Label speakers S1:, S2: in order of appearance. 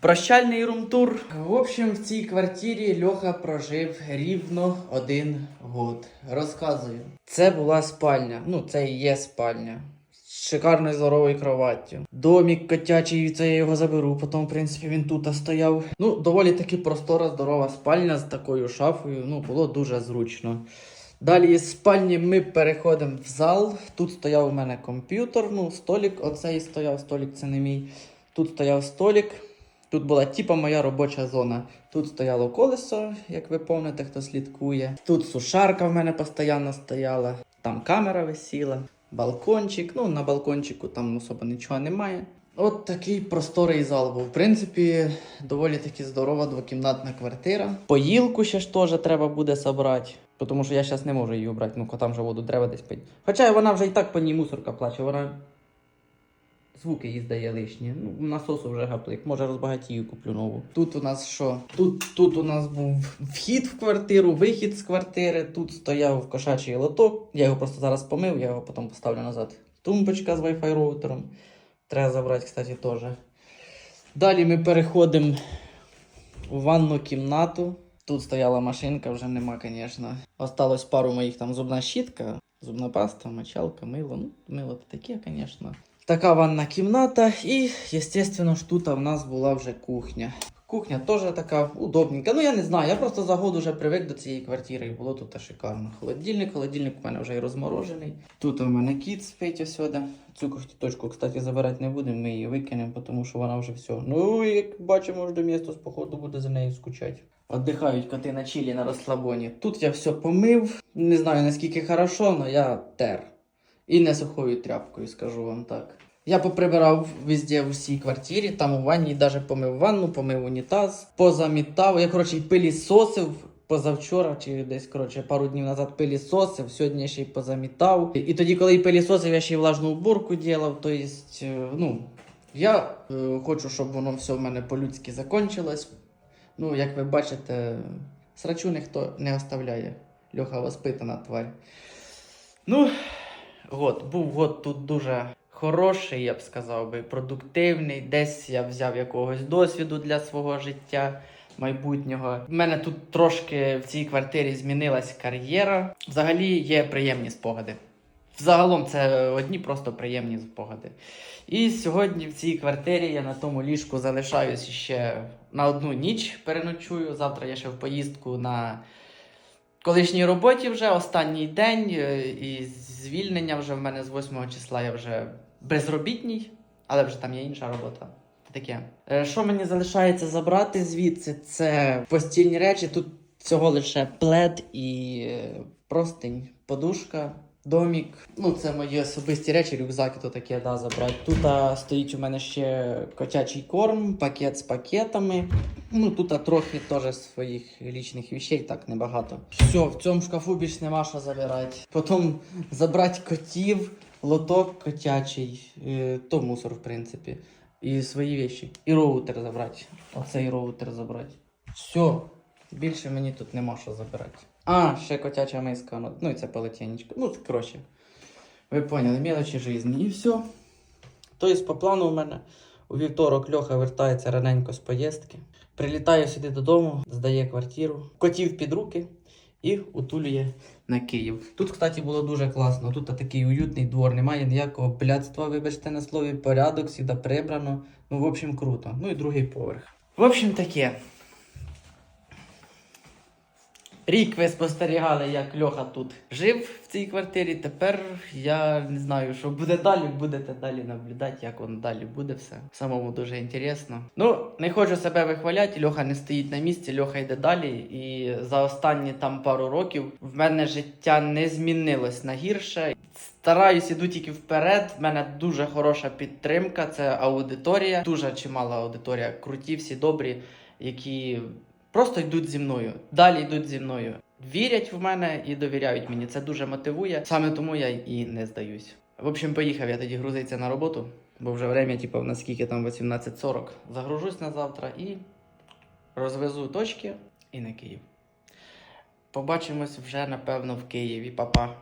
S1: Прощальний румтур. В общем, в цій квартирі Льоха прожив рівно один год. Розказую. Це була спальня. Ну, це і є спальня. З шикарною здоровою кроваттю. Домік котячий, це я його заберу. Потім, в принципі, він тут стояв. Ну, доволі таки простора, здорова спальня з такою шафою. Ну, було дуже зручно. Далі з спальні ми переходимо в зал. Тут стояв у мене комп'ютер, ну, столик, оцей стояв, столик це не мій. Тут стояв столик. Тут була типа моя робоча зона. Тут стояло колесо, як ви пам'ятаєте, хто слідкує. Тут сушарка в мене постійно стояла, там камера висіла, балкончик. Ну, на балкончику там особо нічого немає. От такий просторий зал був. В принципі, доволі таки здорова двокімнатна квартира. Поїлку ще ж теж треба буде собрати. Тому що я зараз не можу її обрати, ну котам же воду треба десь пити. Хоча вона вже і так по ній мусорка плаче, вона звуки їй здає лишні. Ну, насосу вже гаплик. Може розбагатію куплю нову. Тут у нас що? Тут, тут у нас був вхід в квартиру, вихід з квартири. Тут стояв кошачий лоток. Я його просто зараз помив, я його потім поставлю назад. Тумбочка з Wi-Fi роутером. Треба забрати, кстати, теж. Далі ми переходимо у ванну кімнату. Тут стояла машинка, вже нема, звісно. Осталось пару моїх там зубна щітка, зубна паста, мочалка, мило. Ну, мило то таке, звісно. Така ванна кімната, і, звісно ж, тут у нас була вже кухня. Кухня теж така удобненька. Ну я не знаю, я просто за год вже привик до цієї квартири і було тут шикарно. Холодильник, холодильник у мене вже і розморожений. Тут у мене кіт спить осюди. Цю точку, кстати, забирати не будемо, ми її викинемо, тому що вона вже все. Ну, як бачимо, вже місто з походу буде за нею скучати. Отдихають коти на чилі на розслабоні. Тут я все помив. Не знаю наскільки хорошо, але я тер. І не сухою тряпкою, скажу вам так. Я поприбирав везде в усій квартирі, там у ванні навіть помив ванну, помив унітаз, позамітав. Я, коротше, пилісосив позавчора, чи десь, коротше, пару днів назад пилісосив, сьогодні ще й позамітав. І тоді, коли пилісосив, я ще й влажну уборку ділав. Тобто, ну, я е, хочу, щоб воно все в мене по-людськи закончилось. Ну, як ви бачите, срачу ніхто не оставляє. Льоха воспитана тварь. Ну, год. Був год тут дуже хороший, я б сказав би, продуктивний. Десь я взяв якогось досвіду для свого життя майбутнього. У мене тут трошки в цій квартирі змінилась кар'єра. Взагалі є приємні спогади. Взагалом це одні просто приємні спогади. І сьогодні в цій квартирі я на тому ліжку залишаюсь ще на одну ніч переночую. Завтра я ще в поїздку на колишній роботі вже останній день. е, І звільнення вже в мене з 8 числа я вже безробітній, але вже там є інша робота. Таке. Е, Що мені залишається забрати звідси? Це постільні речі. Тут всього лише плед і простень, простинь, подушка. Домік, ну це мої особисті речі, рюкзаки то таке, да, забрати. Тут стоїть у мене ще котячий корм, пакет з пакетами. Ну тут трохи теж своїх лічних вещей, так небагато. Все, в цьому шкафу більш нема що забирати. Потім забрати котів, лоток котячий, е, то мусор, в принципі. І свої вещі. І роутер забрати. Оцей роутер забрати. Все, більше мені тут нема що забирати. А, ще котяча миска, ну, ну і це полотенечко. Ну, коротше. Ви поняли, мелочі житті. І все. Тобто, по плану у мене у вівторок Льоха вертається раненько з поїздки. Прилітає сюди додому, здає квартиру, котів під руки і утулює на Київ. Тут, кстати, було дуже класно. Тут такий уютний двор, немає ніякого блядства, вибачте на слові, порядок, всіда прибрано. Ну, в общем, круто. Ну і другий поверх. В общем, таке. Рік ви спостерігали, як Льоха тут жив в цій квартирі. Тепер я не знаю, що буде далі. Будете далі наблюдати, як воно далі буде все. Самому дуже інтересно. Ну, не хочу себе вихваляти. Льоха не стоїть на місці, Льоха йде далі. І за останні там пару років в мене життя не змінилось на гірше. Стараюсь іду тільки вперед. В мене дуже хороша підтримка. Це аудиторія. Дуже чимала аудиторія. Круті, всі добрі, які просто йдуть зі мною. Далі йдуть зі мною. Вірять в мене і довіряють мені. Це дуже мотивує. Саме тому я і не здаюсь. В общем, поїхав я тоді грузитися на роботу, бо вже время, типу, наскільки там 18.40. Загружусь на завтра і розвезу точки і на Київ. Побачимось вже, напевно, в Києві, Па-па.